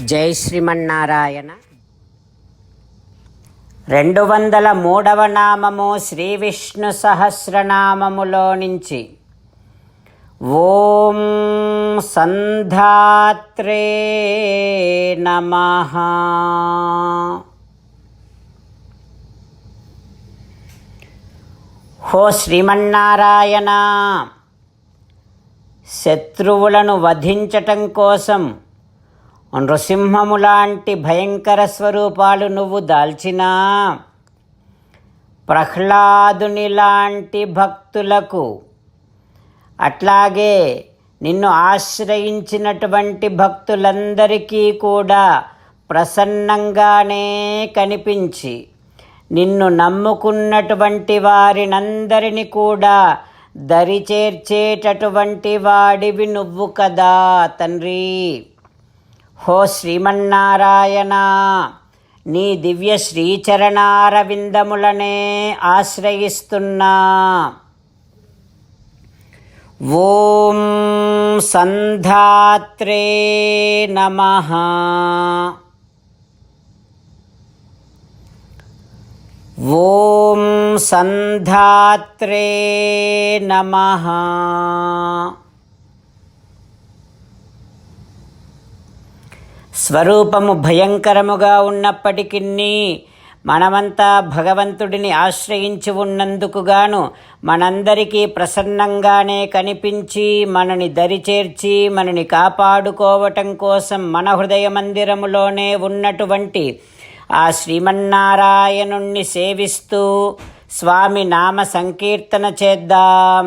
జై శ్రీమన్నారాయణ. రెండు వందల మూడవ నామము శ్రీ విష్ణు సహస్రనామములో నుంచి. ఓం సంధాత్రే నమ. హో శ్రీమన్నారాయణ శత్రువులను వధించటం కోసం నృసింహములాంటి భయంకర స్వరూపాలు నువ్వు దాల్చినా. ప్రహ్లాదుని లాంటి భక్తులకు అట్లాగే నిన్ను ఆశ్రయించినటువంటి భక్తులందరికీ కూడా ప్రసన్నంగానే కనిపించి నిన్ను నమ్ముకున్నటువంటి వారినందరిని కూడా దరి చేర్చేటటువంటి వాడివి నువ్వు కదా తండ్రి. హో శ్రీమన్నారాయణ నీ దివ్య శ్రీచరణారవిందములనే ఆశ్రయిస్తున్నా. ఓం సంధాత్రే నమ. ఓం సంధాత్రే నమ. స్వరూపము భయంకరముగా ఉన్నప్పటికీ మనమంతా భగవంతుడిని ఆశ్రయించి ఉన్నందుకుగాను మనందరికీ ప్రసన్నంగానే కనిపించి మనని దరిచేర్చి మనని కాపాడుకోవటం కోసం మన హృదయ మందిరములోనే ఉన్నటువంటి ఆ శ్రీమన్నారాయణుణ్ణి సేవిస్తూ స్వామి నామ సంకీర్తన చేద్దాం.